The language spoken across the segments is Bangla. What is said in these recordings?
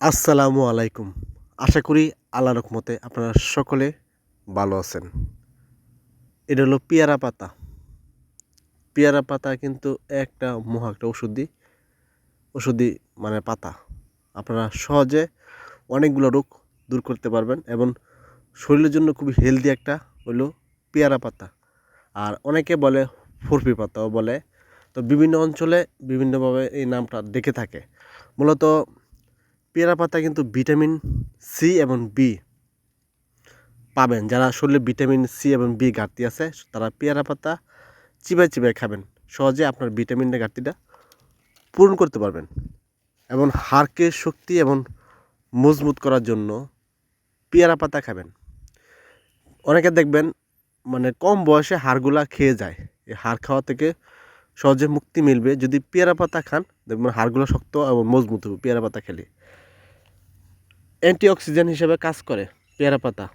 আসসালামু আলাইকুম। আশা করি আল্লাহ রকমতে আপনারা সকলে ভালো আছেন। এটা হলো পেয়ারা পাতা। পেয়ারা পাতা কিন্তু একটা মহা একটা ওষুধি ওষুধি মানে পাতা। আপনারা সহজে অনেকগুলো রোগ দূর করতে পারবেন এবং শরীরের জন্য খুবই হেলদি একটা হলো পেয়ারা পাতা। আর অনেকে বলে ফুরপি পাতাও বলে। তো বিভিন্ন অঞ্চলে বিভিন্নভাবে এই নামটা ডেকে থাকে। মূলত পেয়ারা পাতা কিন্তু ভিটামিন সি এবং বি পাবেন। যারা শরীরে ভিটামিন সি এবং বি ঘাটতি আছে, তারা পেয়ারা পাতা চিবাই চিবাই খাবেন। সহজে আপনার ভিটামিনের ঘাটতিটা পূরণ করতে পারবেন এবং হাড়কে শক্তি এবং মজবুত করার জন্য পেয়ারা পাতা খাবেন। অনেকে দেখবেন মানে কম বয়সে হাড়গুলা খেয়ে যায়। এই হাড় খাওয়া থেকে সহজে মুক্তি মিলবে। যদি পেয়ারা পাতা খান, দেখবেন হাড়গুলো শক্ত এবং মজবুত হবে, পেয়ারা পাতা খেলে। অ্যান্টিঅক্সিডেন্ট হিসেবে কাজ করে, পেয়ারা পাতা,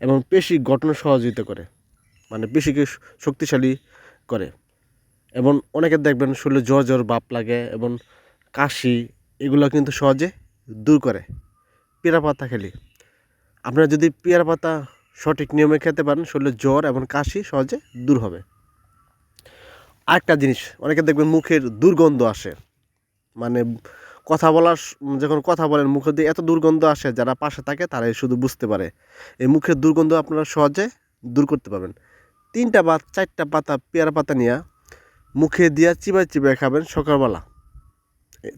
এবং পেশি গঠন সহযোগিতা করে মানে পেশিকে শক্তিশালী করে। এবং অনেকে দেখবেন শরীরে জ্বর জ্বর, বাপ লাগে, এবং কাশি, এগুলো কিন্তু সহজে দূর করে। পেয়ারা পাতা খেলে। আপনারা যদি পেয়ারা পাতা সঠিক নিয়মে খেতে পারেন, শরীরে জ্বর এবং কাশি সহজে দূর হবে। আরেকটা জিনিস, অনেকে দেখবেন মুখের দুর্গন্ধ আসে মানে কথা বলার যখন কথা বলেন মুখে দিয়ে এত দুর্গন্ধ আসে যারা পাশে থাকে, তারাই শুধু বুঝতে পারে। এই মুখের দুর্গন্ধ আপনারা সহজে দূর করতে পারবেন। তিনটা বা চারটা পাতা, পেয়ারা পাতা নিয়ে মুখে দিয়া চিবাই চিবাই খাবেন সকালবেলা।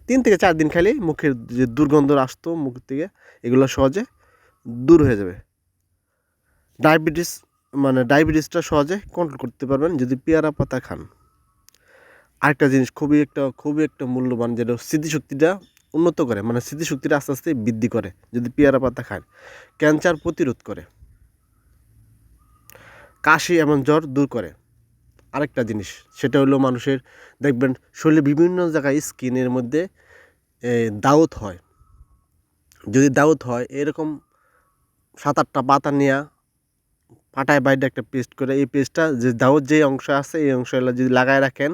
তিন থেকে চার দিন খালি মুখের যে দুর্গন্ধ আসতো, মুখ থেকে, এগুলো সহজে দূর হয়ে যাবে। ডায়াবেটিস মানে ডায়াবেটিসটা সহজে কন্ট্রোল করতে পারবেন যদি পেয়ারা পাতা খান। আরেকটা জিনিস খুবই একটা খুবই একটা মূল্যবান যেটা স্মৃতিশক্তিটা উন্নত করে মানে স্মৃতিশক্তিটা আস্তে আস্তে বৃদ্ধি করে যদি পেয়ারা পাতা খান। ক্যান্সার প্রতিরোধ করে। কাশি এবং জ্বর দূর করে। আরেকটা জিনিস, সেটা হলো মানুষের, দেখবেন শরীরে বিভিন্ন জায়গায় স্কিনের মধ্যে দাউত হয়। যদি দাউত হয়, এরকম সাত আটটা পাতা নেওয়া পাটায় বাইরে একটা পেস্ট করে, এই পেস্টটা যে দাউত যে অংশ আছে, এই অংশগুলো যদি লাগায় রাখেন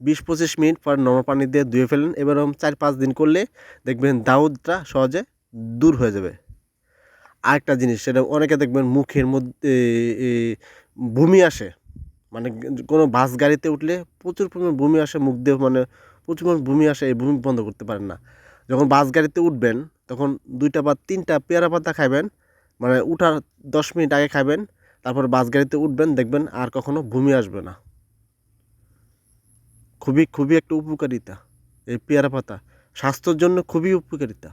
বিশ পঁচিশ মিনিট পর নরম পানি দিয়ে ধুয়ে ফেলেন। এবার চার পাঁচ দিন করলে দেখবেন দাউদটা সহজে দূর হয়ে যাবে। আরেকটা জিনিস, সেটা অনেকে দেখবেন মুখের মধ্যে ভূমি আসে। মানে কোনো বাস গাড়িতে উঠলে প্রচুর পরিমাণ ভূমি আসে, মুখ দিয়ে মানে প্রচুর পরিমাণ ভূমি আসে, এই ভূমি বন্ধ করতে পারেন না। যখন বাস গাড়িতে উঠবেন, তখন দুইটা বা তিনটা পেয়ারা পাতা খাবেন মানে উঠার দশ মিনিট আগে খাবেন তারপর বাস গাড়িতে উঠবেন, দেখবেন আর কখনো ভূমি আসবে না। খুবই খুবই একটা উপকারিতা। এই পেয়ারা পাতা স্বাস্থ্যের জন্য খুবই উপকারিতা।